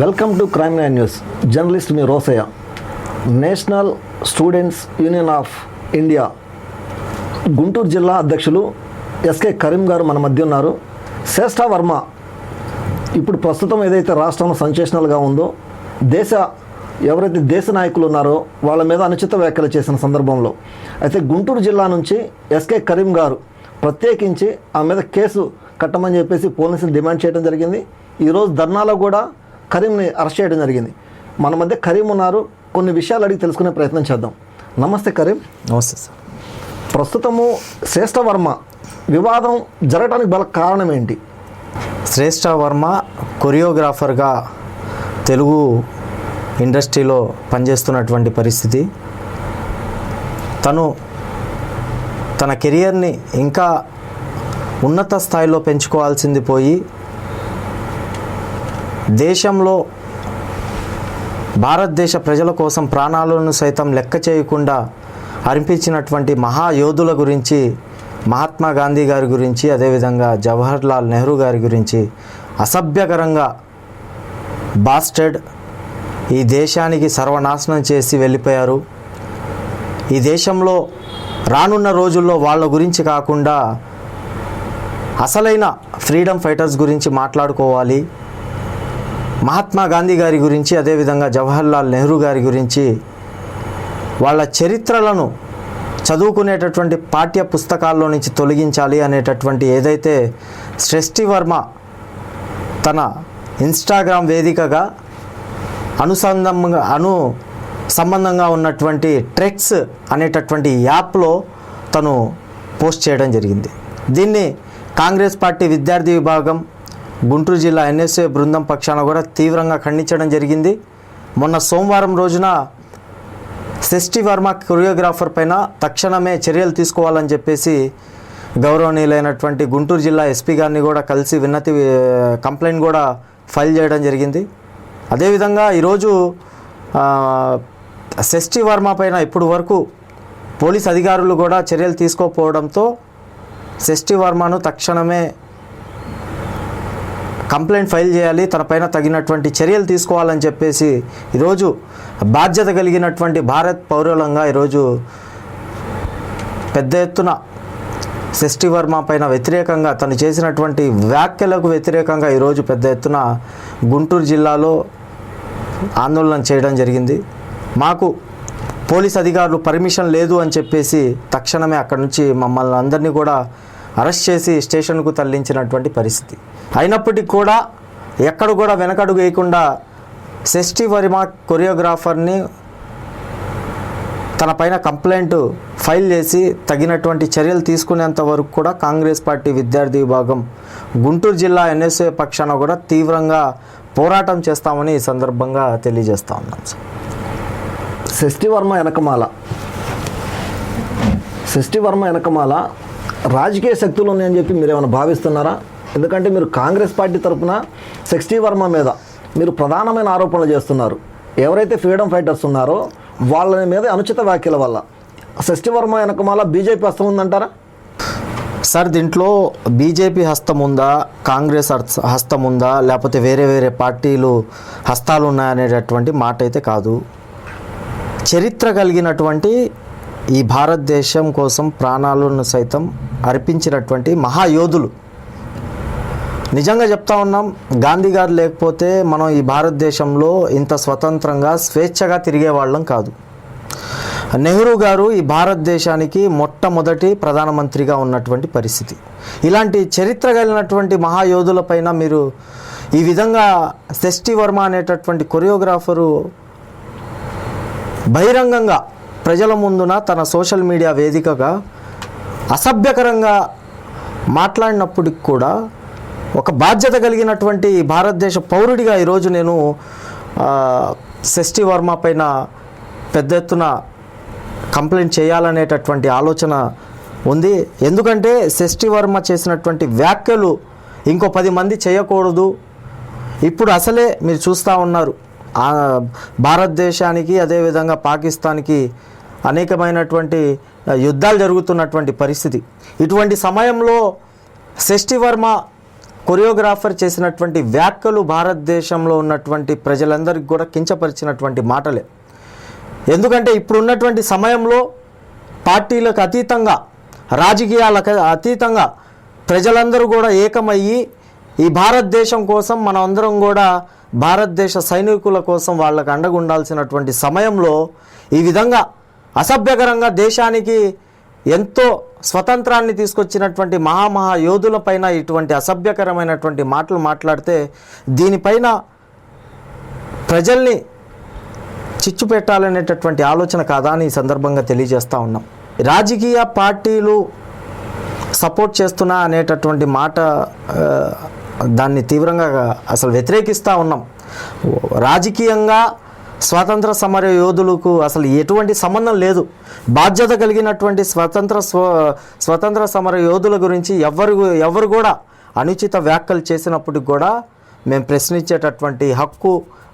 Welcome to crime nine news journalist me Rosayya national students union of India Guntur జిల్లా అధ్యక్షులు SK Karim గారు మన మధ్య ఉన్నారు. శ్రేష్ఠ వర్మ ఇప్పుడు ప్రస్తుతం ఏదైతే రాష్ట్రంలో సంచేషనల్గా ఉందో దేశ ఎవరైతే దేశ నాయకులు ఉన్నారో వాళ్ళ మీద అనుచిత వ్యాఖ్యలు చేసిన సందర్భంలో. అయితే గుంటూరు జిల్లా నుంచి ఎస్కే కరీం గారు ప్రత్యేకించి ఆ మీద కేసు కట్టమని చెప్పేసి పోలీసులు డిమాండ్ చేయడం జరిగింది. ఈరోజు ధర్నాలో కూడా కరీంని అరెస్ట్ చేయడం జరిగింది. మన మధ్య కరీం ఉన్నారు. కొన్ని విషయాలు అడిగి తెలుసుకునే ప్రయత్నం చేద్దాం. నమస్తే కరీం. నమస్తే సార్. ప్రస్తుతము శ్రేష్ఠ వర్మ వివాదం జరగడానికి గల కారణం ఏంటి? శ్రేష్ఠ వర్మ కొరియోగ్రాఫర్గా తెలుగు ఇండస్ట్రీలో పనిచేస్తున్నటువంటి పరిస్థితి. తను తన కెరియర్ని ఇంకా ఉన్నత స్థాయిలో పెంచుకోవాల్సింది పోయి దేశంలో భారతదేశ ప్రజల కోసం ప్రాణాలను సైతం లెక్క చేయకుండా అర్పించినటువంటి మహాయోధుల గురించి మహాత్మా గాంధీ గారి గురించి అదేవిధంగా జవహర్ లాల్ నెహ్రూ గారి గురించి అసభ్యకరంగా బాస్టెడ్ ఈ దేశానికి సర్వనాశనం చేసి వెళ్ళిపోయారు. ఈ దేశంలో రానున్న రోజుల్లో వాళ్ళ గురించి కాకుండా అసలైన ఫ్రీడమ్ ఫైటర్స్ గురించి మాట్లాడుకోవాలి. మహాత్మా గాంధీ గారి గురించి అదేవిధంగా జవహర్ లాల్ నెహ్రూ గారి గురించి వాళ్ళ చరిత్రలను చదువుకునేటటువంటి పాఠ్య పుస్తకాల్లో నుంచి తొలగించాలి అనేటటువంటి ఏదైతే సృష్టి వర్మ తన ఇన్స్టాగ్రామ్ వేదికగా అనుసంధంగా అను సంబంధంగా ఉన్నటువంటి ట్రెక్స్ అనేటటువంటి యాప్లో తను పోస్ట్ చేయడం జరిగింది. దీన్ని కాంగ్రెస్ పార్టీ విద్యార్థి విభాగం గుంటూరు జిల్లా ఎన్ఎస్ఏ బృందం పక్షాన కూడా తీవ్రంగా ఖండించడం జరిగింది. మొన్న సోమవారం రోజున షష్ఠి వర్మ కొరియోగ్రాఫర్ పైన తక్షణమే చర్యలు తీసుకోవాలని చెప్పేసి గౌరవనీయులైనటువంటి గుంటూరు జిల్లా ఎస్పీ గారిని కూడా కలిసి విన్నతి కంప్లైంట్ కూడా ఫైల్ చేయడం జరిగింది. అదేవిధంగా ఈరోజు షష్ఠి వర్మ పైన ఇప్పుడు వరకు పోలీస్ అధికారులు కూడా చర్యలు తీసుకోకపోవడంతో షష్ఠి వర్మను తక్షణమే కంప్లైంట్ ఫైల్ చేయాలి తనపైన తగినటువంటి చర్యలు తీసుకోవాలని చెప్పేసి ఈరోజు బాధ్యత కలిగినటువంటి భారత్ పౌరులంగా ఈరోజు పెద్ద ఎత్తున షష్ఠి వర్మ పైన వ్యతిరేకంగా తను చేసినటువంటి వ్యాఖ్యలకు వ్యతిరేకంగా ఈరోజు పెద్ద ఎత్తున గుంటూరు జిల్లాలో ఆందోళన చేయడం జరిగింది. మాకు పోలీస్ అధికారులు పర్మిషన్ లేదు అని చెప్పేసి తక్షణమే అక్కడి నుంచి మమ్మల్ని అందరినీ కూడా అరెస్ట్ చేసి స్టేషన్కు తరలించినటువంటి పరిస్థితి. అయినప్పటికీ కూడా ఎక్కడ కూడా వెనకడుగు వేయకుండా షష్ఠి వర్మ కొరియోగ్రాఫర్ని తన పైన కంప్లైంట్ ఫైల్ చేసి తగినటువంటి చర్యలు తీసుకునేంత వరకు కూడా కాంగ్రెస్ పార్టీ విద్యార్థి విభాగం గుంటూరు జిల్లా ఎన్ఎస్ఏ పక్షాన కూడా తీవ్రంగా పోరాటం చేస్తామని ఈ సందర్భంగా తెలియజేస్తా ఉన్నాం సార్. షష్ఠి వర్మ వెనకమాల. షష్ఠి వర్మ వెనకమాల రాజకీయ శక్తులు ఉన్నాయని చెప్పి మీరు ఏమైనా భావిస్తున్నారా? ఎందుకంటే మీరు కాంగ్రెస్ పార్టీ తరఫున సిక్స్టీ వర్మ మీద మీరు ప్రధానమైన ఆరోపణలు చేస్తున్నారు. ఎవరైతే ఫ్రీడమ్ ఫైటర్స్ ఉన్నారో వాళ్ళ మీద అనుచిత వ్యాఖ్యల వల్ల. షష్ఠి వర్మ వెనకమాల బీజేపీ హస్తం ఉందంటారా? సార్ దీంట్లో బీజేపీ హస్తం ఉందా కాంగ్రెస్ హస్తం ఉందా లేకపోతే వేరే వేరే పార్టీలు హస్తాలు ఉన్నాయనేటటువంటి మాట అయితే కాదు. చరిత్ర కలిగినటువంటి ఈ భారతదేశం కోసం ప్రాణాలను సైతం అర్పించినటువంటి మహాయోధులు. నిజంగా చెప్తా ఉన్నాం గాంధీ గారు లేకపోతే మనం ఈ భారతదేశంలో ఇంత స్వతంత్రంగా స్వేచ్ఛగా తిరిగే వాళ్ళం కాదు. నెహ్రూ గారు ఈ భారతదేశానికి మొట్టమొదటి ప్రధానమంత్రిగా ఉన్నటువంటి పరిస్థితి. ఇలాంటి చరిత్ర కలిగినటువంటి మహాయోధులపైన మీరు ఈ విధంగా షష్ఠి వర్మ అనేటటువంటి కొరియోగ్రాఫరు బహిరంగంగా ప్రజల ముందున తన సోషల్ మీడియా వేదికగా అసభ్యకరంగా మాట్లాడినప్పటికి కూడా ఒక బాధ్యత కలిగినటువంటి భారతదేశ పౌరుడిగా ఈరోజు నేను షష్ఠి వర్మ పైన పెద్ద ఎత్తున కంప్లైంట్ చేయాలనేటటువంటి ఆలోచన ఉంది. ఎందుకంటే షష్ఠి వర్మ చేసినటువంటి వ్యాఖ్యలు ఇంకో పది మంది చేయకూడదు. ఇప్పుడు అసలే మీరు చూస్తూ ఉన్నారు. ఆ భారతదేశానికి అదేవిధంగా పాకిస్తాన్కి అనేకమైనటువంటి యుద్ధాలు జరుగుతున్నటువంటి పరిస్థితి. ఇటువంటి సమయంలో షష్ఠి వర్మ కొరియోగ్రాఫర్ చేసినటువంటి వ్యాఖ్యలు భారతదేశంలో ఉన్నటువంటి ప్రజలందరికీ కూడా కించపరిచినటువంటి మాటలే. ఎందుకంటే ఇప్పుడు ఉన్నటువంటి సమయంలో పార్టీలకు అతీతంగా రాజకీయాలకు అతీతంగా ప్రజలందరూ కూడా ఏకమయ్యి ఈ భారతదేశం కోసం మనం అందరం కూడా భారతదేశ సైనికుల కోసం వాళ్ళకు అండగుండాల్సినటువంటి సమయంలో ఈ విధంగా అసభ్యకరంగా దేశానికి ఎంతో స్వతంత్రాన్ని తీసుకొచ్చినటువంటి మహామహా యోధులపైన ఇటువంటి అసభ్యకరమైనటువంటి మాటలు మాట్లాడితే దీనిపైన ప్రజల్ని చిచ్చు పెట్టాలనేటటువంటి ఆలోచన కాదా అని ఈ సందర్భంగా తెలియజేస్తూ ఉన్నాం. రాజకీయ పార్టీలు సపోర్ట్ చేస్తున్నా అనేటటువంటి మాట దాన్ని తీవ్రంగా అసలు వ్యతిరేకిస్తూ ఉన్నాం. రాజకీయంగా స్వాతంత్ర సమర యోధులకు అసలు ఎటువంటి సంబంధం లేదు. బాధ్యత కలిగినటువంటి స్వతంత్ర స్వ స్వతంత్ర సమర యోధుల గురించి ఎవరు ఎవరు కూడా అనుచిత వ్యాఖ్యలు చేసినప్పటికి కూడా మేము ప్రశ్నించేటటువంటి హక్కు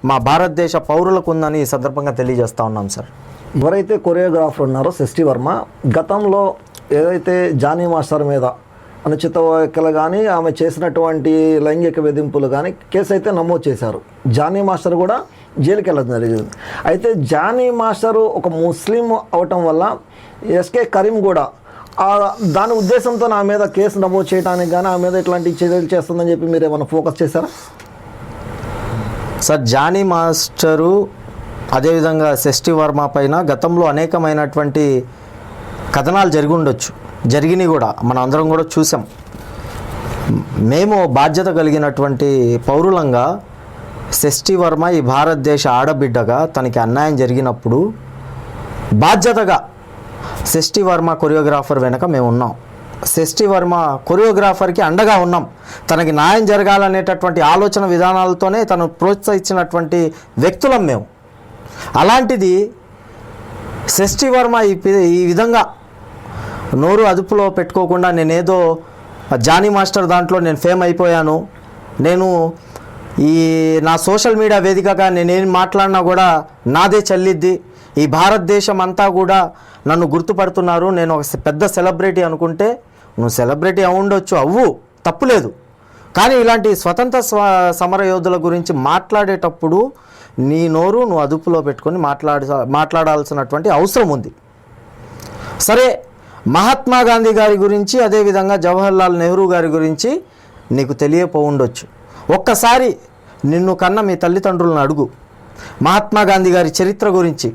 మా భారతదేశ పౌరులకు ఉందని ఈ సందర్భంగా తెలియజేస్తా ఉన్నాం సార్. ఎవరైతే కొరియోగ్రాఫర్ ఉన్నారో శశి వర్మ గతంలో ఏదైతే జానీ మాస్టర్ మీద అనుచిత వ్యాఖ్యలు కానీ ఆమె చేసినటువంటి లైంగిక వేధింపులు కానీ కేసు అయితే నమోదు చేశారు. జానీ మాస్టర్ కూడా జైలుకి వెళ్ళడం జరిగింది అయితే జానీ మాస్టరు ఒక ముస్లిం అవటం వల్ల ఎస్కే కరీం కూడా దాని ఉద్దేశంతో నా మీద కేసు నమోదు చేయడానికి కానీ ఆ మీద ఇట్లాంటి చర్యలు చేస్తుందని చెప్పి మీరు ఏమైనా ఫోకస్ చేశారా? సార్ జానీ మాస్టరు అదేవిధంగా షష్ఠి వర్మ పైన గతంలో అనేకమైనటువంటి కథనాలు జరిగి ఉండొచ్చు. జరిగినాయి కూడా మన అందరం కూడా చూసాం. మేము బాధ్యత కలిగినటువంటి పౌరులంగా షష్ఠి వర్మ ఈ భారతదేశ ఆడబిడ్డగా తనకి అన్యాయం జరిగినప్పుడు బాధ్యతగా షష్ఠి వర్మ కొరియోగ్రాఫర్ వెనక మేము ఉన్నాం. షష్ఠి వర్మ కొరియోగ్రాఫర్కి అండగా ఉన్నాం. తనకి న్యాయం జరగాలనేటటువంటి ఆలోచన విధానాలతోనే తను ప్రోత్సహించినటువంటి వ్యక్తులం మేము. అలాంటిది షష్ఠి వర్మ ఈ ఈ విధంగా నోరు అదుపులో పెట్టుకోకుండా నేనేదో జానీ మాస్టర్ దాంట్లో నేను ఫేమ్ అయిపోయాను. నేను ఈ నా సోషల్ మీడియా వేదికగా నేనేం మాట్లాడినా కూడా నాదే చల్లిద్ది. ఈ భారతదేశం అంతా కూడా నన్ను గుర్తుపడుతున్నారు. నేను ఒక పెద్ద సెలబ్రిటీ అనుకుంటే నువ్వు సెలబ్రిటీ అయి అవ్వు తప్పులేదు కానీ ఇలాంటి స్వతంత్ర స్వ సమర యోధుల గురించి మాట్లాడేటప్పుడు నీ నోరు నువ్వు అదుపులో పెట్టుకొని మాట్లాడ మాట్లాడాల్సినటువంటి అవసరం ఉంది. సరే మహాత్మా గాంధీ గారి గురించి అదేవిధంగా జవహర్లాల్ నెహ్రూ గారి గురించి నీకు తెలియపో ఉండొచ్చు ఒక్కసారి నిన్ను కన్న మీ తల్లిదండ్రులను అడుగు. మహాత్మా గాంధీ గారి చరిత్ర గురించి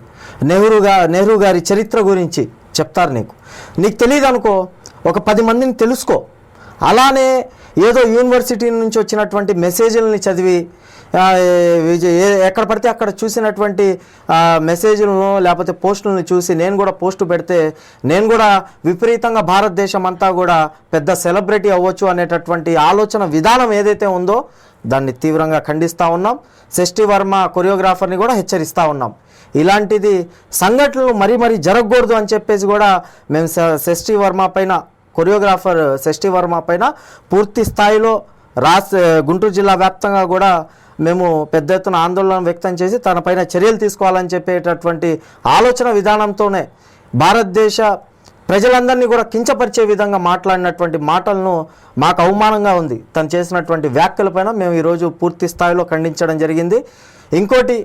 నెహ్రూ గా నెహ్రూ గారి చరిత్ర గురించి చెప్తారు నీకు. నీకు తెలియదు అనుకో ఒక పది మందిని తెలుసుకో. అలానే ఏదో యూనివర్సిటీ నుంచి వచ్చినటువంటి మెసేజ్లని చదివి ఏ- ఎక్కడ పడితే అక్కడ చూసినటువంటి మెసేజ్లను లేకపోతే పోస్టులను చూసి నేను కూడా పోస్టు పెడితే నేను కూడా విపరీతంగా భారతదేశం అంతా కూడా పెద్ద సెలబ్రిటీ అవ్వచ్చు అనేటటువంటి ఆలోచన విధానం ఏదైతే ఉందో దాన్ని తీవ్రంగా ఖండిస్తూ ఉన్నాం. షష్ఠి వర్మ కొరియోగ్రాఫర్ని కూడా హెచ్చరిస్తూ ఉన్నాం. ఇలాంటిది సంఘటనలు మరీ మరీ జరగకూడదు అని చెప్పేసి కూడా మేము శ- వర్మ పైన కొరియోగ్రాఫర్ షష్ఠి వర్మ పైన పూర్తి స్థాయిలో రాస్ గుంటూరు జిల్లా వ్యాప్తంగా కూడా మేము పెద్ద ఎత్తున ఆందోళన వ్యక్తం చేసి తనపైన చర్యలు తీసుకోవాలని చెప్పేటటువంటి ఆలోచన విధానంతోనే భారతదేశ ప్రజలందరినీ కూడా కించపరిచే విధంగా మాట్లాడినటువంటి మాటలను మాకు అవమానంగా ఉంది. తను చేసినటువంటి వ్యాఖ్యలపైన మేము ఈరోజు పూర్తి స్థాయిలో ఖండించడం జరిగింది. ఇంకోటి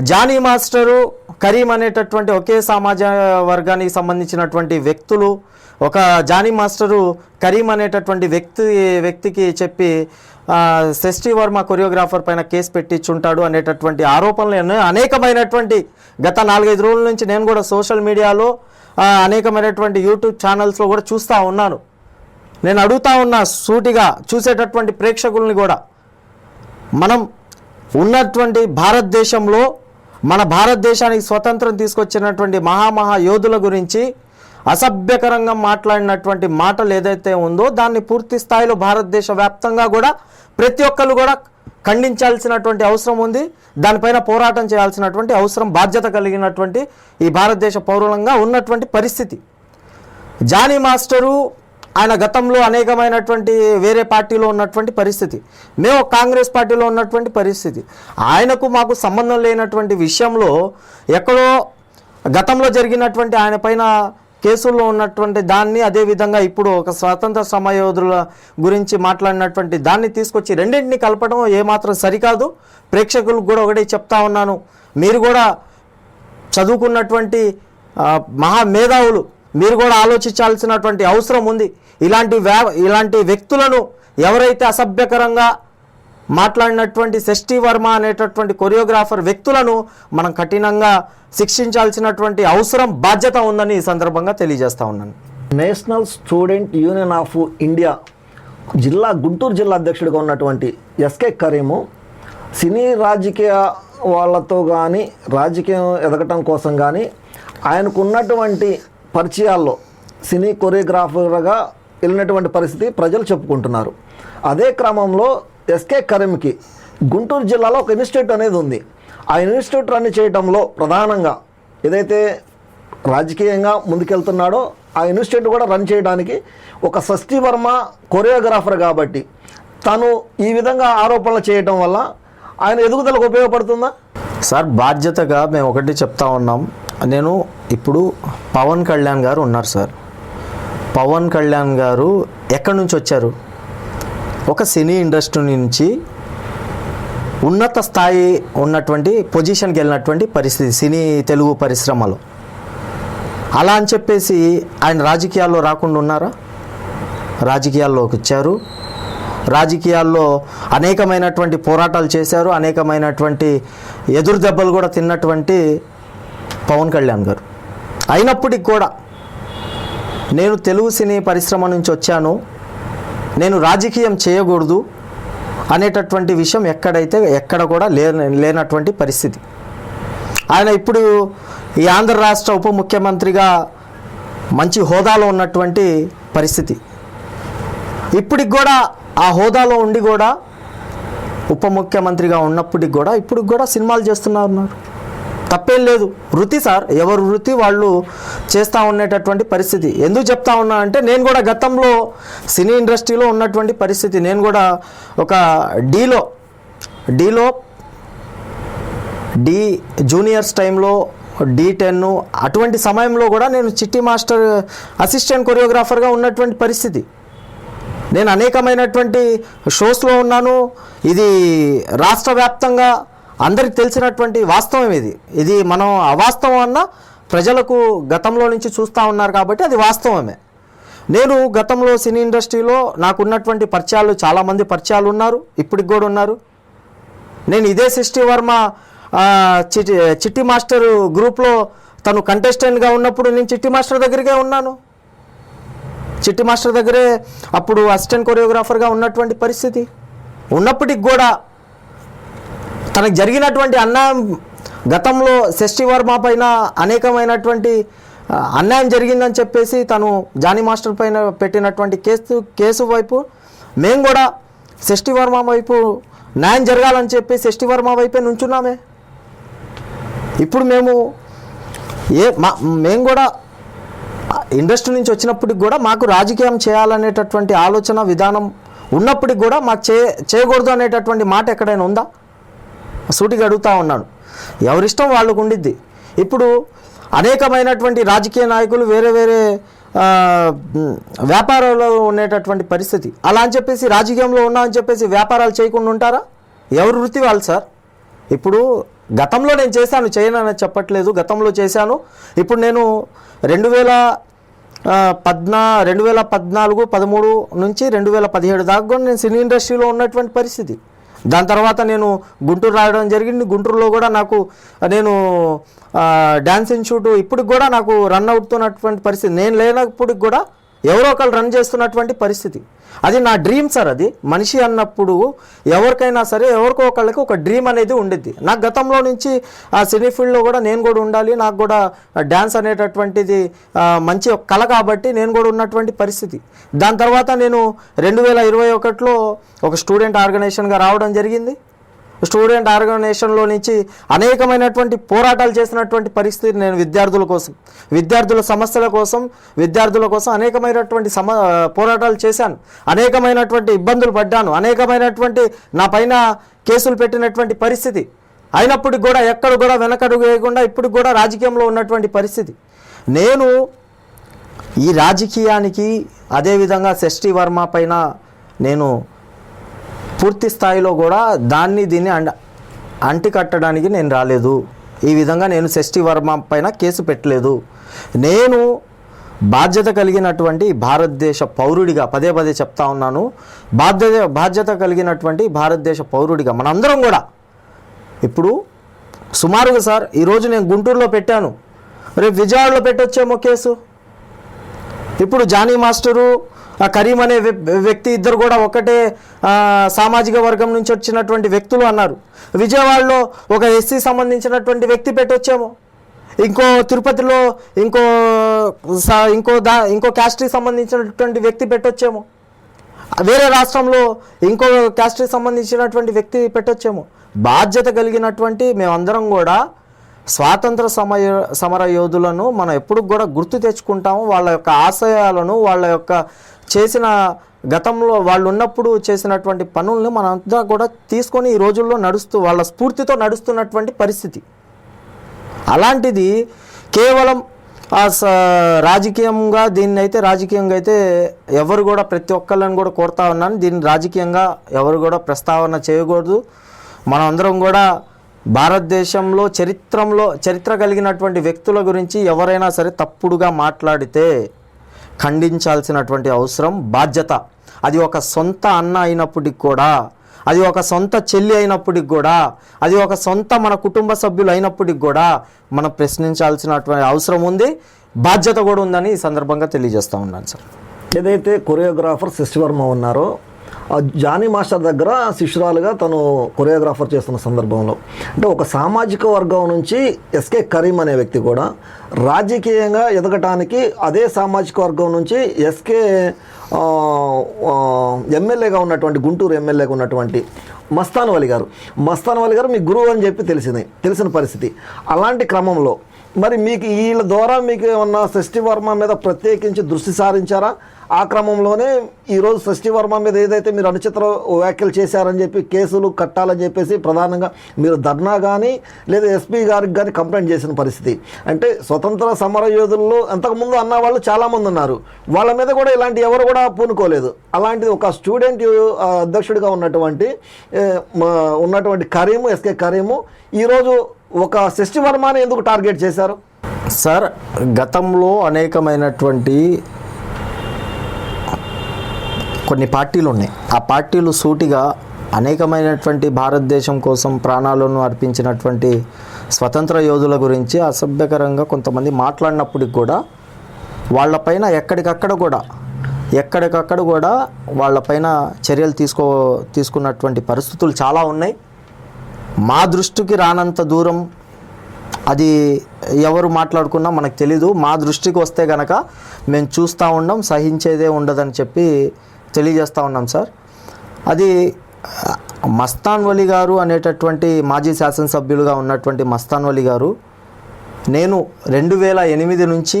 జానీ మాస్టరు కరీం అనేటటువంటి ఒకే సమాజ వర్గానికి సంబంధించినటువంటి వ్యక్తులు ఒక జానీ మాస్టరు కరీం అనేటటువంటి వ్యక్తి వ్యక్తికి చెప్పి షష్ఠి వర్మ కొరియోగ్రాఫర్ పైన కేసు పెట్టించుంటాడు అనేటటువంటి ఆరోపణలు అనేకమైనటువంటి గత నాలుగైదు రోజుల నుంచి నేను కూడా సోషల్ మీడియాలో అనేకమైనటువంటి యూట్యూబ్ ఛానల్స్లో కూడా చూస్తూ ఉన్నాను. నేను అడుగుతా ఉన్నా సూటిగా చూసేటటువంటి ప్రేక్షకుల్ని కూడా. మనం ఉన్నటువంటి భారతదేశంలో మన భారతదేశానికి స్వతంత్రం తీసుకొచ్చినటువంటి మహామహా యోధుల గురించి అసభ్యకరంగా మాట్లాడినటువంటి మాటలు ఏదైతే ఉందో దాన్ని పూర్తి స్థాయిలో భారతదేశ వ్యాప్తంగా కూడా ప్రతి ఒక్కరు కూడా ఖండించాల్సినటువంటి అవసరం ఉంది. దానిపైన పోరాటం చేయాల్సినటువంటి అవసరం బాధ్యత కలిగినటువంటి ఈ భారతదేశ పౌరులంగా ఉన్నటువంటి పరిస్థితి. జానీ మాస్టరు ఆయన గతంలో అనేకమైనటువంటి వేరే పార్టీలో ఉన్నటువంటి పరిస్థితి. మేము కాంగ్రెస్ పార్టీలో ఉన్నటువంటి పరిస్థితి. ఆయనకు మాకు సంబంధం లేనటువంటి విషయంలో ఎక్కడో గతంలో జరిగినటువంటి ఆయన పైన కేసుల్లో ఉన్నటువంటి దాన్ని అదేవిధంగా ఇప్పుడు ఒక స్వాతంత్ర సమయోధుల గురించి మాట్లాడినటువంటి దాన్ని తీసుకొచ్చి రెండింటిని కలపడం ఏమాత్రం సరికాదు. ప్రేక్షకులకు కూడా ఒకటే చెప్తా ఉన్నాను. మీరు కూడా చదువుకున్నటువంటి మహా మేధావులు మీరు కూడా ఆలోచించాల్సినటువంటి అవసరం ఉంది. ఇలాంటి ఇలాంటి వ్యక్తులను ఎవరైతే అసభ్యకరంగా మాట్లాడినటువంటి షష్ఠీ వర్మ అనేటటువంటి కొరియోగ్రాఫర్ వ్యక్తులను మనం కఠినంగా శిక్షించాల్సినటువంటి అవసరం బాధ్యత ఉందని ఈ సందర్భంగా తెలియజేస్తా ఉన్నాను. National student union of India జిల్లా గుంటూరు జిల్లా అధ్యక్షుడిగా ఉన్నటువంటి ఎస్కే కరీము సినీ రాజకీయ వాళ్ళతో కానీ రాజకీయం ఎదగటం కోసం కానీ ఆయనకున్నటువంటి పరిచయాల్లో సినీ కొరియోగ్రాఫర్గా వెళ్ళినటువంటి పరిస్థితి ప్రజలు చెప్పుకుంటున్నారు. అదే క్రమంలో ఎస్కే కరీంకి గుంటూరు జిల్లాలో ఒక ఇన్స్టిట్యూట్ అనేది ఉంది. ఆ ఇన్స్టిట్యూట్ రన్ చేయడంలో ప్రధానంగా ఏదైతే రాజకీయంగా ముందుకెళ్తున్నాడో ఆ ఇన్స్టిట్యూట్ కూడా రన్ చేయడానికి ఒక షష్ఠి వర్మ కొరియోగ్రాఫర్ కాబట్టి తను ఈ విధంగా ఆరోపణలు చేయటం వల్ల ఆయన ఎదుగుదలకు ఉపయోగపడుతుందా? సార్ బాధ్యతగా మేము ఒకటి చెప్తా ఉన్నాం. నేను ఇప్పుడు పవన్ కళ్యాణ్ గారు ఉన్నారు సార్. పవన్ కళ్యాణ్ గారు ఎక్కడి నుంచి వచ్చారు? ఒక సినీ ఇండస్ట్రీ నుంచి ఉన్నత స్థాయి ఉన్నటువంటి పొజిషన్కి వెళ్ళినటువంటి పరిస్థితి సినీ తెలుగు పరిశ్రమలో. అలా అని చెప్పేసి ఆయన రాజకీయాల్లో రాకుండా ఉన్నారా? రాజకీయాల్లోకి వచ్చారు. రాజకీయాల్లో అనేకమైనటువంటి పోరాటాలు చేశారు. అనేకమైనటువంటి ఎదురు దెబ్బలు కూడా తిన్నటువంటి పవన్ కళ్యాణ్ గారు. అయినప్పటికి కూడా నేను తెలుగు సినీ పరిశ్రమ నుంచి వచ్చాను. నేను రాజకీయం చేయకూడదు అనేటటువంటి విషయం ఎక్కడైతే ఎక్కడ కూడా లే లేనటువంటి పరిస్థితి. ఆయన ఇప్పుడు ఈ ఆంధ్ర రాష్ట్ర ఉప ముఖ్యమంత్రిగా మంచి హోదాలో ఉన్నటువంటి పరిస్థితి. ఇప్పటికి కూడా ఆ హోదాలో ఉండి కూడా ఉప ముఖ్యమంత్రిగా ఉన్నప్పటికి కూడా ఇప్పుడు కూడా సినిమాలు చేస్తున్నారు తప్పేం లేదు. వృత్తి సార్ ఎవరు వృత్తి వాళ్ళు చేస్తూ ఉండేటటువంటి పరిస్థితి. ఎందుకు చెప్తా ఉన్నా అంటే నేను కూడా గతంలో సినీ ఇండస్ట్రీలో ఉన్నటువంటి పరిస్థితి. నేను కూడా ఒక డీలో డీలో డి జూనియర్స్ టైంలో డి టెన్ అటువంటి సమయంలో కూడా నేను చిట్టి మాస్టర్ అసిస్టెంట్ కొరియోగ్రాఫర్గా ఉన్నటువంటి పరిస్థితి. నేను అనేకమైనటువంటి షోస్లో ఉన్నాను. ఇది రాష్ట్ర వ్యాప్తంగా అందరికి తెలిసినటువంటి వాస్తవం ఇది. ఇది మనం అవాస్తవం అన్న ప్రజలకు గతంలో నుంచి చూస్తూ ఉన్నారు కాబట్టి అది వాస్తవమే. నేను గతంలో సినీ ఇండస్ట్రీలో నాకున్నటువంటి పరిచయాలు చాలామంది పరిచయాలు ఉన్నారు ఇప్పటికి కూడా ఉన్నారు. నేను ఇదే సృష్టి వర్మ చిట్టి చిట్టి మాస్టర్ గ్రూప్లో తను కంటెస్టెంట్గా ఉన్నప్పుడు నేను చిట్టి మాస్టర్ దగ్గరికే ఉన్నాను. చిట్టి మాస్టర్ దగ్గరే అప్పుడు అసిస్టెంట్ కొరియోగ్రాఫర్గా ఉన్నటువంటి పరిస్థితి. ఉన్నప్పటికి కూడా తనకు జరిగినటువంటి అన్యాయం గతంలో షష్ఠి వర్మ పైన అనేకమైనటువంటి అన్యాయం జరిగిందని చెప్పేసి తను జానీ మాస్టర్ పైన పెట్టినటువంటి కేసు కేసు వైపు మేము కూడా షష్ఠి వర్మ వైపు న్యాయం జరగాలని చెప్పి షష్ఠి వర్మ వైపే నుంచున్నామే. ఇప్పుడు మేము ఏ మా మేము కూడా ఇండస్ట్రీ నుంచి వచ్చినప్పటికి కూడా మాకు రాజకీయం చేయాలనేటటువంటి ఆలోచన విధానం ఉన్నప్పటికి కూడా మాకు చే చేయకూడదు అనేటటువంటి మాట ఎక్కడైనా ఉందా? సూటిగా అడుగుతూ ఉన్నాను ఎవరిష్టం వాళ్ళకు ఉండిద్ది. ఇప్పుడు అనేకమైనటువంటి రాజకీయ నాయకులు వేరే వేరే వ్యాపారంలో ఉండేటటువంటి పరిస్థితి. అలా అని చెప్పేసి రాజకీయంలో ఉన్నా అని చెప్పేసి వ్యాపారాలు చేయకుండా ఉంటారా? ఎవరు వృత్తి వాళ్ళు సార్? ఇప్పుడు గతంలో నేను చేశాను చేయను అనేది చెప్పట్లేదు. గతంలో చేశాను. ఇప్పుడు నేను రెండు వేల పద్నా రెండు వేల పద్నాలుగు పదమూడు నుంచి రెండు వేల పదిహేడు దాకా కూడా నేను సినీ ఇండస్ట్రీలో ఉన్నటువంటి పరిస్థితి. దాని తర్వాత నేను గుంటూరు రాయడం జరిగింది. గుంటూరులో కూడా నాకు నేను డ్యాన్స్ ఇన్స్టిట్యూట్ ఇప్పటికి కూడా నాకు రన్ అవుతున్నటువంటి పరిస్థితి. నేను లేనప్పటికి కూడా ఎవరో ఒకరు రన్ చేస్తున్నటువంటి పరిస్థితి. అది నా డ్రీమ్ సార్ అది. మనిషి అన్నప్పుడు ఎవరికైనా సరే ఎవరికో ఒకళ్ళకి ఒక డ్రీమ్ అనేది ఉండిద్ది. నాకు గతంలో నుంచి ఆ సినీ ఫీల్డ్లో కూడా నేను కూడా ఉండాలి నాకు కూడా డ్యాన్స్ అనేటటువంటిది మంచి ఒక కళ కాబట్టి నేను కూడా ఉన్నటువంటి పరిస్థితి. దాని తర్వాత నేను రెండు వేల ఇరవై ఒకటిలో ఒక స్టూడెంట్ ఆర్గనైజేషన్గా రావడం జరిగింది. స్టూడెంట్ ఆర్గనైజేషన్లో నుంచి అనేకమైనటువంటి పోరాటాలు చేసినటువంటి పరిస్థితి నేను విద్యార్థుల కోసం విద్యార్థుల సమస్యల కోసం విద్యార్థుల కోసం అనేకమైనటువంటి సమ పోరాటాలు చేశాను. అనేకమైనటువంటి ఇబ్బందులు పడ్డాను. అనేకమైనటువంటి నా పైన కేసులు పెట్టినటువంటి పరిస్థితి. అయినప్పటికి కూడా ఎక్కడ కూడా వెనకడుగు వేయకుండా ఇప్పుడు కూడా రాజకీయంలో ఉన్నటువంటి పరిస్థితి. నేను ఈ రాజకీయానికి అదేవిధంగా షష్ఠి వర్మ పైన నేను పూర్తి స్థాయిలో కూడా దాన్ని దీన్ని అండ్ అంటికట్టడానికి నేను రాలేదు. ఈ విధంగా నేను షష్ఠి వర్మ పైన కేసు పెట్టలేదు. నేను బాధ్యత కలిగినటువంటి భారతదేశ పౌరుడిగా పదే పదే చెప్తా ఉన్నాను. బాధ్యత బాధ్యత కలిగినటువంటి భారతదేశ పౌరుడిగా మనందరం కూడా. ఇప్పుడు సుమారుగా సార్ ఈరోజు నేను గుంటూరులో పెట్టాను. రేపు విజయవాడలో పెట్టొచ్చేమో కేసు. ఇప్పుడు జానీ మాస్టరు కరీం అనే వ్య- వ్యక్తి ఇద్దరు కూడా ఒకటే సామాజిక వర్గం నుంచి వచ్చినటువంటి వ్యక్తులు అన్నారు. విజయవాడలో ఒక ఎస్సీ సంబంధించినటువంటి వ్యక్తి పెట్టొచ్చేమో. ఇంకో తిరుపతిలో ఇంకో ఇంకో దా ఇంకో క్యాస్ట్కి సంబంధించినటువంటి వ్యక్తి పెట్టొచ్చేమో. వేరే రాష్ట్రంలో ఇంకో క్యాస్ట్కి సంబంధించినటువంటి వ్యక్తి పెట్టొచ్చేమో. బాధ్యత కలిగినటువంటి మేమందరం కూడా స్వాతంత్ర సమయ సమర యోధులను మనం ఎప్పుడు కూడా గుర్తు తెచ్చుకుంటాము. వాళ్ళ యొక్క ఆశయాలను వాళ్ళ యొక్క చేసిన గతంలో వాళ్ళు ఉన్నప్పుడు చేసినటువంటి పనులను మనంతా కూడా తీసుకొని ఈ రోజుల్లో నడుస్తూ వాళ్ళ స్ఫూర్తితో నడుస్తున్నటువంటి పరిస్థితి. అలాంటిది కేవలం ఆ రాజకీయంగా దీన్ని అయితే రాజకీయంగా అయితే ఎవరు కూడా ప్రతి ఒక్కళ్ళని కూడా కోరుతా ఉన్నాను. దీన్ని రాజకీయంగా ఎవరు కూడా ప్రస్తావన చేయకూడదు. మనందరం అందరం కూడా భారతదేశంలో చరిత్రంలో చరిత్ర కలిగినటువంటి వ్యక్తుల గురించి ఎవరైనా సరే తప్పుడుగా మాట్లాడితే ఖండించాల్సినటువంటి అవసరం బాధ్యత. అది ఒక సొంత అన్న అయినప్పటికి కూడా అది ఒక సొంత చెల్లి అయినప్పటికి కూడా అది ఒక సొంత మన కుటుంబ సభ్యులు అయినప్పటికి కూడా మనం ప్రశ్నించాల్సినటువంటి అవసరం ఉంది బాధ్యత కూడా ఉందని ఈ సందర్భంగా తెలియజేస్తూ ఉన్నాను సార్. ఏదైతే కొరియోగ్రాఫర్ శశివర్మ ఉన్నారో జానీ మాస్టర్ దగ్గర శిష్యురాలుగా తను కొరియోగ్రాఫర్ చేస్తున్న సందర్భంలో. అంటే ఒక సామాజిక వర్గం నుంచి ఎస్కే కరీం అనే వ్యక్తి కూడా రాజకీయంగా ఎదగటానికి అదే సామాజిక వర్గం నుంచి ఎస్కే ఎమ్మెల్యేగా ఉన్నటువంటి గుంటూరు ఎమ్మెల్యేగా ఉన్నటువంటి మస్తాన్ వలి గారు. మస్తాన్ వలి గారు మీ గురువు అని చెప్పి తెలిసింది తెలిసిన పరిస్థితి. అలాంటి క్రమంలో మరి మీకు వీళ్ళ ద్వారా మీకు ఏమన్నా షష్ఠి వర్మ మీద ప్రత్యేకించి దృష్టి సారించారా? ఆ క్రమంలోనే ఈరోజు షష్ఠి వర్మ మీద ఏదైతే మీరు అనుచిత వ్యాఖ్యలు చేశారని చెప్పి కేసులు కట్టాలని చెప్పేసి ప్రధానంగా మీరు ధర్నా కానీ లేదా ఎస్పీ గారికి కానీ కంప్లైంట్ చేసిన పరిస్థితి. అంటే స్వతంత్ర సమర యోధుల్లో అంతకుముందు అన్న వాళ్ళు చాలామంది ఉన్నారు. వాళ్ళ మీద కూడా ఇలాంటి ఎవరు కూడా పూనుకోలేదు. అలాంటిది ఒక స్టూడెంట్ అధ్యక్షుడిగా ఉన్నటువంటి ఉన్నటువంటి కరీము ఎస్కే కరీము ఈరోజు ఒక షష్ఠివర్మని ఎందుకు టార్గెట్ చేశారు? సార్ గతంలో అనేకమైనటువంటి కొన్ని పార్టీలు ఉన్నాయి. ఆ పార్టీలు సూటిగా అనేకమైనటువంటి భారతదేశం కోసం ప్రాణాలను అర్పించినటువంటి స్వతంత్ర యోధుల గురించి అసభ్యకరంగా కొంతమంది మాట్లాడినప్పటికి కూడా వాళ్ళపైన ఎక్కడికక్కడ కూడా ఎక్కడికక్కడ కూడా వాళ్ళపైన చర్యలు తీసుకో తీసుకున్నటువంటి పరిస్థితులు చాలా ఉన్నాయి. మా దృష్టికి రానంత దూరం అది ఎవరు మాట్లాడుకున్నా మనకు తెలీదు. మా దృష్టికి వస్తే గనక మేము చూస్తూ ఉండం సహించేదే ఉండదని చెప్పి తెలియజేస్తూ ఉన్నాం సార్. అది మస్తాన్ వలి గారు అనేటటువంటి మాజీ శాసనసభ్యులుగా ఉన్నటువంటి మస్తాన్ వలి గారు నేను రెండు వేల ఎనిమిది నుంచి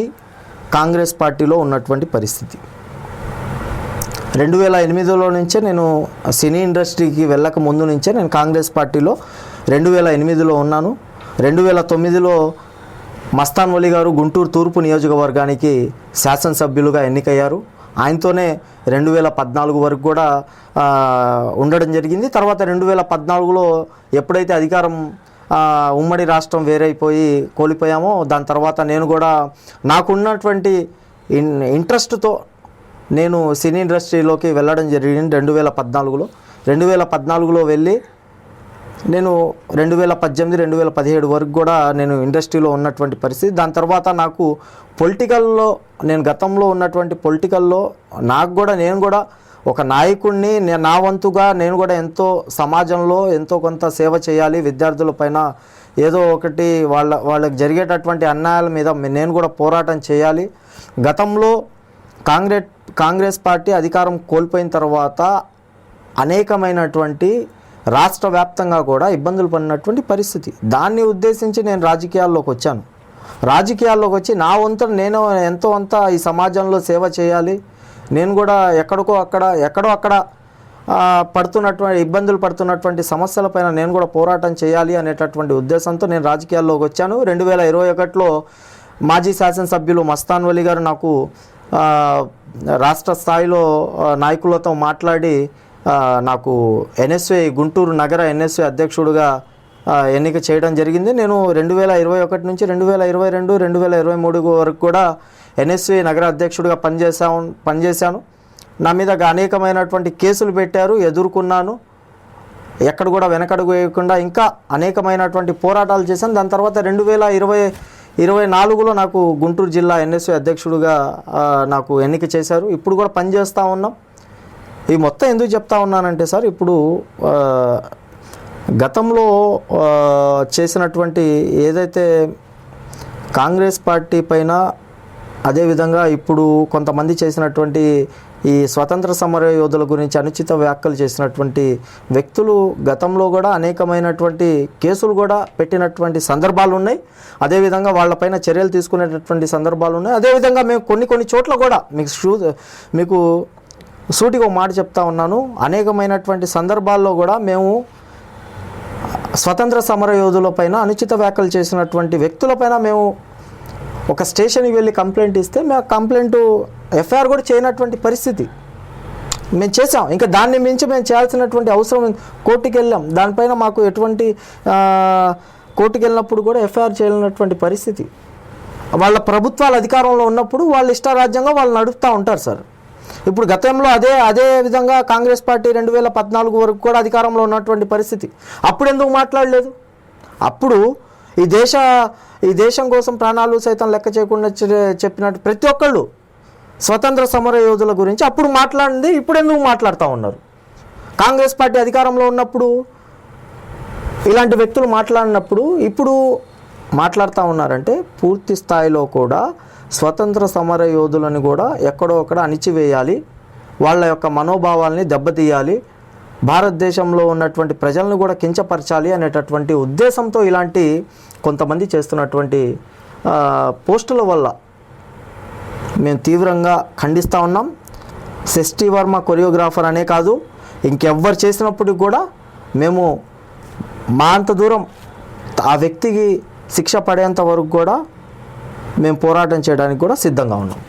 కాంగ్రెస్ పార్టీలో ఉన్నటువంటి పరిస్థితి. రెండు వేల ఎనిమిదిలో నుంచే నేను సినీ ఇండస్ట్రీకి వెళ్ళక ముందు నుంచే నేను కాంగ్రెస్ పార్టీలో రెండు వేల ఎనిమిదిలో ఉన్నాను. రెండు వేల తొమ్మిదిలో మస్తాన్ వలి గారు గుంటూరు తూర్పు నియోజకవర్గానికి శాసనసభ్యులుగా ఎన్నికయ్యారు. ఆయనతోనే రెండు వేల పద్నాలుగు వరకు కూడా ఉండడం జరిగింది. తర్వాత రెండు వేల పద్నాలుగులో ఎప్పుడైతే అధికారం ఉమ్మడి రాష్ట్రం వేరైపోయి కోల్పోయామో దాని తర్వాత నేను కూడా నాకున్నటువంటి ఇన్ ఇంట్రెస్ట్తో నేను సినీ ఇండస్ట్రీలోకి వెళ్ళడం జరిగింది రెండు వేల పద్నాలుగులో. రెండు వేల పద్నాలుగులో వెళ్ళి నేను రెండు వేల పద్దెనిమిది రెండు వేల పదిహేడు వరకు కూడా నేను ఇండస్ట్రీలో ఉన్నటువంటి పరిస్థితి. దాని తర్వాత నాకు పొలిటికల్లో నేను గతంలో ఉన్నటువంటి పొలిటికల్లో నాకు కూడా నేను కూడా ఒక నాయకుడిని నా వంతుగా నేను కూడా ఎంతో సమాజంలో ఎంతో కొంత సేవ చేయాలి. విద్యార్థుల పైన ఏదో ఒకటి వాళ్ళ వాళ్ళకి జరిగేటటువంటి అన్యాయాల మీద నేను కూడా పోరాటం చేయాలి. గతంలో కాంగ్రెస్ కాంగ్రెస్ పార్టీ అధికారం కోల్పోయిన తర్వాత అనేకమైనటువంటి రాష్ట్ర వ్యాప్తంగా కూడా ఇబ్బందులు పడినటువంటి పరిస్థితి. దాన్ని ఉద్దేశించి నేను రాజకీయాల్లోకి వచ్చాను. రాజకీయాల్లోకి వచ్చి నా వంతు నేను ఎంతో అంత ఈ సమాజంలో సేవ చేయాలి. నేను కూడా ఎక్కడికో అక్కడ ఎక్కడో అక్కడ పడుతున్నటువంటి ఇబ్బందులు పడుతున్నటువంటి సమస్యలపైన నేను కూడా పోరాటం చేయాలి అనేటటువంటి ఉద్దేశంతో నేను రాజకీయాల్లోకి వచ్చాను. రెండు వేల ఇరవై ఒకటిలో మాజీ శాసనసభ్యులు మస్తాన్ వలి గారు నాకు రాష్ట్ర స్థాయిలో నాయకులతో మాట్లాడి నాకు ఎన్ఎస్ఏ గుంటూరు నగర ఎన్ఎస్ఏ అధ్యక్షుడిగా ఎన్నిక చేయడం జరిగింది. నేను రెండు వేల ఇరవై ఒకటి నుంచి రెండు వేల ఇరవై రెండు రెండు వేల ఇరవై మూడు వరకు కూడా ఎన్ఎస్వి నగర అధ్యక్షుడిగా పనిచేసా పనిచేశాను. నా మీద అనేకమైనటువంటి కేసులు పెట్టారు ఎదుర్కొన్నాను. ఎక్కడ కూడా వెనకడుగు వేయకుండా ఇంకా అనేకమైనటువంటి పోరాటాలు చేశాను. దాని తర్వాత రెండు వేల ఇరవై ఇరవై నాలుగులో నాకు గుంటూరు జిల్లా ఎన్ఎస్వి అధ్యక్షుడిగా నాకు ఎన్నిక చేశారు. ఇప్పుడు కూడా పనిచేస్తూ ఉన్నాం. ఈ మొత్తం ఎందుకు చెప్తా ఉన్నానంటే సార్ ఇప్పుడు గతంలో చేసినటువంటి ఏదైతే కాంగ్రెస్ పార్టీ పైన అదేవిధంగా ఇప్పుడు కొంతమంది చేసినటువంటి ఈ స్వతంత్ర సమర యోధుల గురించి అనుచిత వ్యాఖ్యలు చేసినటువంటి వ్యక్తులు గతంలో కూడా అనేకమైనటువంటి కేసులు కూడా పెట్టినటువంటి సందర్భాలు ఉన్నాయి. అదేవిధంగా వాళ్ళపైన చర్యలు తీసుకునేటటువంటి సందర్భాలు ఉన్నాయి. అదేవిధంగా మేము కొన్ని కొన్ని చోట్ల కూడా మీకు షూ మీకు సూటిగా ఒక మాట చెప్తా ఉన్నాను. అనేకమైనటువంటి సందర్భాల్లో కూడా మేము స్వతంత్ర సమర యోధులపైన అనుచిత వ్యాఖ్యలు చేసినటువంటి వ్యక్తులపైన మేము ఒక స్టేషన్కి వెళ్ళి కంప్లైంట్ ఇస్తే మేము కంప్లైంట్ ఎఫ్ఐఆర్ కూడా చేయనటువంటి పరిస్థితి. మేము చేసాం ఇంకా దాన్ని మించి మేము చేయాల్సినటువంటి అవసరం కోర్టుకి వెళ్ళాం. దానిపైన మాకు ఎటువంటి కోర్టుకి వెళ్ళినప్పుడు కూడా ఎఫ్ఐఆర్ చేయలేనటువంటి పరిస్థితి. వాళ్ళ ప్రభుత్వాలు అధికారంలో ఉన్నప్పుడు వాళ్ళ ఇష్టారాజ్యంగా వాళ్ళు నడుపుతూ ఉంటారు సార్. ఇప్పుడు గతంలో అదే అదే విధంగా కాంగ్రెస్ పార్టీ రెండు వేల పద్నాలుగు వరకు కూడా అధికారంలో ఉన్నటువంటి పరిస్థితి. అప్పుడు ఎందుకు మాట్లాడలేదు? అప్పుడు ఈ దేశ ఈ దేశం కోసం ప్రాణాలు సైతం లెక్క చేయకుండా చెప్పినట్టు ప్రతి ఒక్కళ్ళు స్వతంత్ర సమర యోధుల గురించి అప్పుడు మాట్లాడింది ఇప్పుడు ఎందుకు మాట్లాడుతూ ఉన్నారు? కాంగ్రెస్ పార్టీ అధికారంలో ఉన్నప్పుడు ఇలాంటి వ్యక్తులు మాట్లాడినప్పుడు ఇప్పుడు మాట్లాడుతూ ఉన్నారంటే పూర్తి స్థాయిలో కూడా స్వతంత్ర సమర యోధులను కూడా ఎక్కడో అక్కడ అణిచివేయాలి. వాళ్ళ యొక్క మనోభావాల్ని దెబ్బతీయాలి. భారతదేశంలో ఉన్నటువంటి ప్రజలను కూడా కించపరచాలి అనేటటువంటి ఉద్దేశంతో ఇలాంటి కొంతమంది చేస్తున్నటువంటి పోస్టుల వల్ల మేము తీవ్రంగా ఖండిస్తూ ఉన్నాం. షష్ఠి వర్మ కొరియోగ్రాఫర్ అనే కాదు ఇంకెవ్వరు చేసినప్పటికి కూడా మేము మా అంత దూరం ఆ వ్యక్తికి శిక్ష పడేంత వరకు కూడా మేము పోరాటం చేయడానికి కూడా సిద్ధంగా ఉన్నాం.